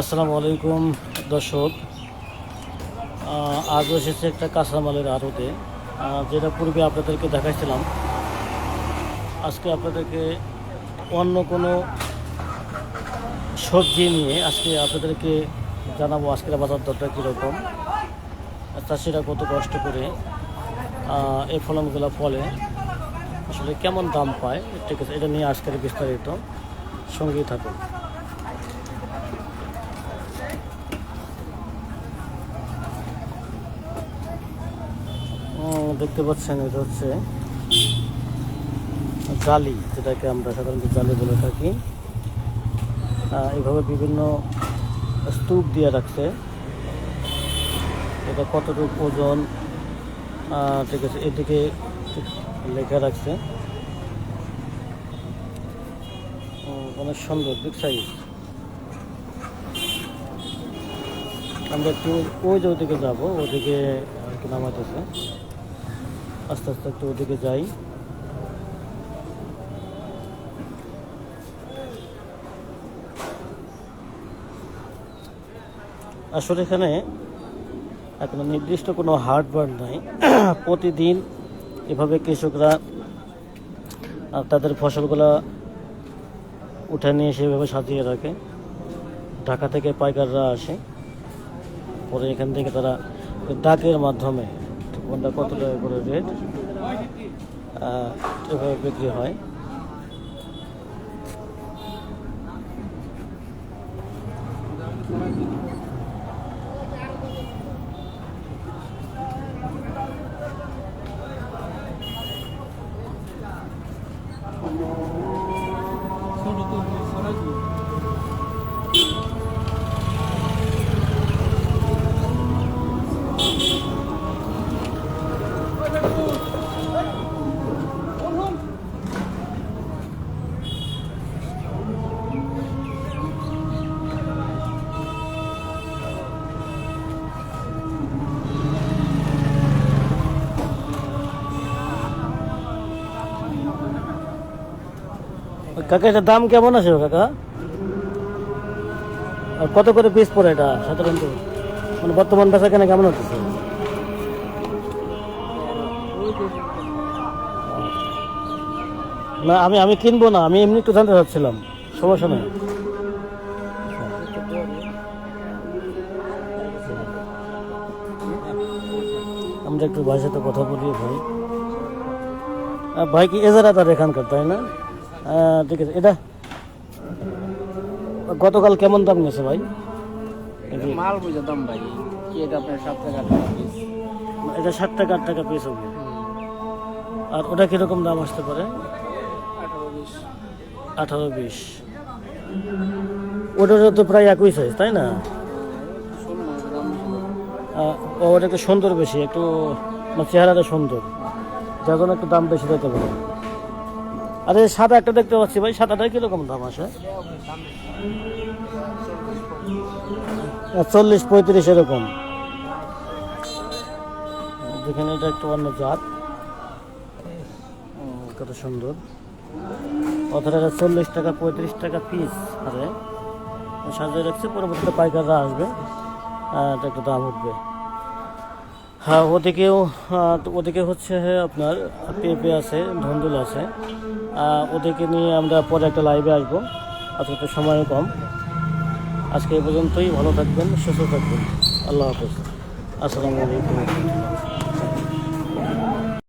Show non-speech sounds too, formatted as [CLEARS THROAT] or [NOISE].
আসসালামু আলাইকুম, দর্শক। আজ এসেছে একটা কাঁচামালের আড়তে যেটা পূর্বে আপনাদেরকে দেখাইছিলাম। আজকে আপনাদেরকে অন্য কোনো সবজি নিয়ে আজকে আপনাদেরকে জানাব আজকের বাজার দরটা কীরকম চাষিরা কত কষ্ট করে এই ফলনগুলো ফলে, আসলে কেমন দাম পায়, ঠিক আছে, এটা নিয়ে আজকের বিস্তারিত সঙ্গেই থাকুন। দেখতে পাচ্ছেন এটা হচ্ছে জালি যেটাকে আমরা সাধারণত জালি বলে থাকি। আহ, এইভাবে বিভিন্ন স্তূপ দিয়ে রাখছে। এটা কতটুকু ওজন? ঠিক আছে এদিকে লেখা রাখছে। অনেক সুন্দর বিগ সাইজ আমরা একটু ওই যে ওদিকে যাব ওদিকে একটু নামাইতেছে। আস্তে আস্তে একটু ওদিকে যাই। আসলে এখানে এখন নির্দিষ্ট কোনো বার নাই। [CLEARS THROAT] প্রতিদিন এভাবে কৃষকরা তাদের ফসলগুলা উঠে নিয়ে সেভাবে সাজিয়ে রাখে। ঢাকা থেকে পাইকাররা আসে। পরে এখান থেকে তারা ডাকের মাধ্যমে কোনটা কত টাকা করে রেট এভাবে বিক্রি হয়। কাকা, এটার দাম কেমন আছে কাকা? আর কত করে পিস পড়ে এটা সাধারণত মানে বর্তমান বেচা কেনা কেমন হচ্ছে? না, আমি আমি কিনবো না, আমি এমনি একটু জানতে চাচ্ছিলাম, সমস্যা নেই। আমরা একটু ভাইয়ের সাথে কথা বলি, ভাই। ভাই কি এজারা তার এখানকার, তাই না? ঠিক আছে এটা গতকাল কেমন দাম নিয়েছে ভাই? মাল বুঝে দাম ভাই কি এটা আপনার সাত টাকা পিস এটা ষাট টাকা আট টাকা পিস হবে। আর ওটা কীরকম দাম আসতে পারে? আঠারো বিশ। ওটারও তো প্রায় একই সাইজ তাই না? ওটা একটু সুন্দর। বেশি একটু চেহারাটা সুন্দর। যার জন্য একটু দাম বেশি দিতে পারে। আরে সাদা একটা দেখতে পাচ্ছি ভাই। সাদাটা কীরকম দাম আসে চল্লিশ পঁয়ত্রিশ এরকম। যেখানে এটা একটু অন্য জাত। কত সুন্দর। অথবা এটা চল্লিশ টাকা, পঁয়ত্রিশ টাকা পিস আরে সাজিয়ে রাখছে, পরবর্তীতে পাইকাররা আসবে। এটা একটু দাম উঠবে। হ্যাঁ ওদিকেও ওদিকে হচ্ছে আপনার, পেঁপে আছে, ধন্দুল আছে। ওদিকে নিয়ে আমরা পরে একটা লাইভে আসব। আজকে তো সময় কম। আজকে এ পর্যন্তই, ভালো থাকবেন, সুস্থ থাকবেন। আল্লাহ হাফেজ। আসসালামু আলাইকুম।